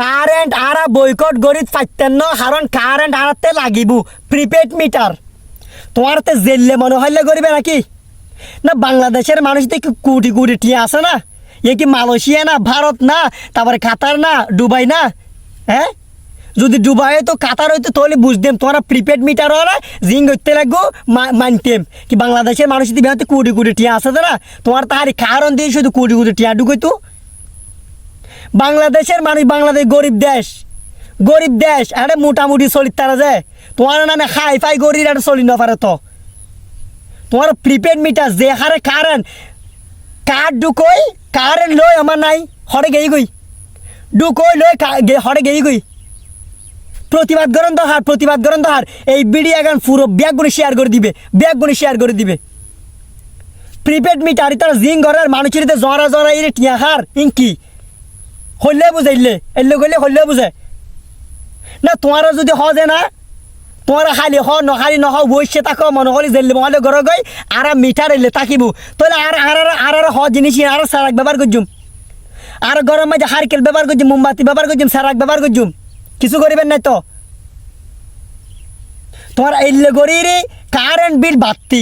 Current আরা boycott গরিত পাইতেন কারণ current আরাতে লাগিব। প্রিপেড মিটার তোমার তো জেললে মনে হইলে করিবে নাকি? না বাংলাদেশের মানুষ একটু কোটি কোটি টিয়া আছে না? এ কি মালয়েশিয়া না, ভারত না, তারপরে কাতার না, দুবাই না? হ্যাঁ যদি ডুবাই তো কাতার হইতো, তাহলে বুঝতাম তোমরা প্রিপেড মিটার হলে জিং করতে লাগবো মানতাম। কি বাংলাদেশের মানুষ যদি বিহাতে কোটি কোটি টিয়া আছে না? তোমার তাহারি কারণ দিয়ে শুধু কোটি কোটি টিয়া ঢুকইতো? বাংলাদেশের মানুষ বাংলাদেশ গরিব দেশ। গরিব দেশ, আরে মোটামুটি চলি তারা যে। তোমার নামে খাই ফাই গরিব আর চলি না পারে তো। তোমার প্রিপেড মিটার যে হারে কারেন্ট কার্ড ঢুকই কারেন্ট লই আমার নাই, হরে গেই গই। ঢুকই লই হরে গেই গই। প্রতিবাদ করেন হার, প্রতিবাদ করেন হার। এই বিডি এখন পুরো ব্যাগগুলি শেয়ার করে দিবে ব্যাগগুলি শেয়ার করে দিবে। প্রিপেড মিটার তারা জিং ঘরের মানুষের জরা জরা ইরে টিয়া হার, ইনকি। হইলে বুঝাইলে এলে গইলে হইলে বুঝে না তোমার যদি হজে না তোমার খালি হ, নখালি নহ বসে থাকো মনে করি জেলে মহলে ঘরে গই আর মিঠার এলে তাকিব। তাহলে আর আর আর আর হ জিনিস আর সারাক ব্যবহার করছুম আর গরম মাঝে হারকেল ব্যবহার করছুম মোমবাতি ব্যবহার করছুম সারাক ব্যবহার করছুম কিছু করিবেন নাই তো তোমার এলে গড়ি রে কারেন্ট বিল বাড়তি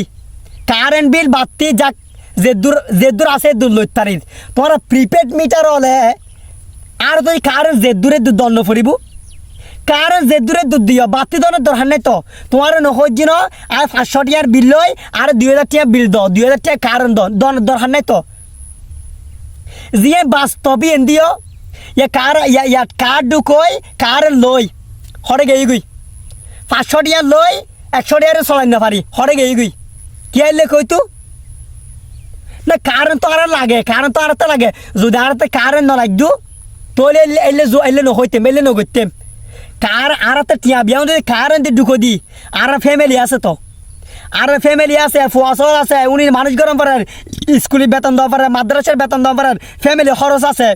কারেন্ট বিল বাড়তি যাক যে দূর যে দূর আছে দূর লইতারির তোমার প্রিপেড মিটার হলে আর তুই কারেন্ট যে দূরে দণ্ড ফুরিব কারেন্ট যে দুধ দিও বাতি দনের দরকার নাই তো। তোমার নহয় জিন আর পাঁচশো টিয়ার বিল লই আর দুই হাজার টিয়া বিল দ দুই হাজার টিয়া কারেন্ট দনের দরকার নাই তো। যিয়ে বাস্তবই এন দিও ইয়ে কার ইয়া ইয়াত কার ঢুকই কার লই হরে গেই গই পাঁচশো টিয়া লই একশো টিয়ারে চলাই না পারি হরে গেই গই কি আইলে কই তু? না কারেন্ট তো আর লাগে কারেন্ট তো আর লাগে। যদি আর কারেন্ট না লাগতো তোলে এলে এলে নহইতেম এলে নগইতেম কার আর তো টিয়া বিয়া যদি কারেন্ট ঢুকো দি? আর ফ্যামিলি আছে তো। আর ফ্যামিলি আছে ফুয়াশর আছে উনি মানুষ গরম পারেন স্কুলের বেতন দেওয়া পারেন মাদ্রাসার বেতন দেওয়া পারেন ফ্যামিলি খরচ আছে।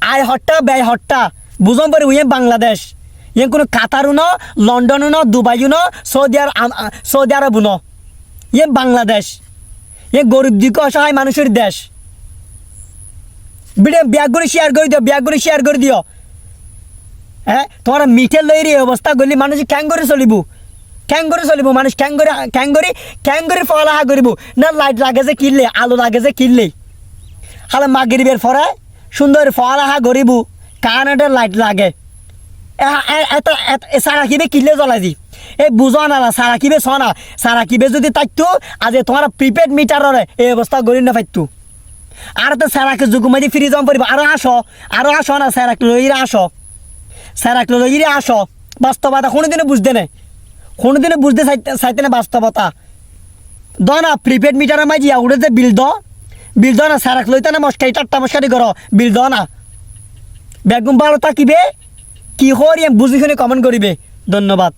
আয় হট্টা, ব্যয় হট্টা। বুঝম পারি উইয়ে বাংলাদেশ। ইয়ে কোনো কাতারও ন লন্ডনও ন দুবাইও ন, সৌদি আরব আম- আ- সৌদি আরবও ন। ইয়ে বাংলাদেশ। ইয়ে গরিব দিকে অসহায় মানুষের দেশ। বিড়ে ব্যাগগুলি শেয়ার করে দিও ব্যাগগুলি শেয়ার করে দিও। হ্যাঁ তোমার মিঠে লইরি অবস্থা গলি মানুষ ক্যাং করে চলিব। ক্যাং করে চলিব, মানুষ ক্যাং করে ক্যাং করে ক্যাং করে ফলাহা করিব। না লাইট লাগে যে কিনলে, আলো লাগে যে কিনলেই হালে মাগরিবের ফরে সুন্দর ফলাহা করিব কারেন্টের লাইট লাগে। সারা কিবে কিনলে জ্বলাই দি। এই বুঝো না সারা কিবে সারা কিবে যদি তাইতো, আজ তোমার প্রিপেড মিটারের এই অবস্থা গড়ি না পাইতো আর তো স্যারাকে যুগুমাদি ফিরে যাম পারিব আরও আসো আরও আসো না, স্যারাক লইরে আসো। স্যারাক লইরে আসো। বাস্তবতা কোনোদিনও বুঝতে নেই। কোনোদিনও বুঝতে চাইতে না বাস্তবতা। দ না প্রিপেড মিটারের মাঝে উড়ে যে বিল দ বিল দ না, স্যারাক লইতে না মস্কারি টাট্টা মস্কারি করো। বিল দ না। বেগুম ভালো থাকিবে কি হরিয়াম বুঝি শুনে কমেন্ট করিবে। ধন্যবাদ।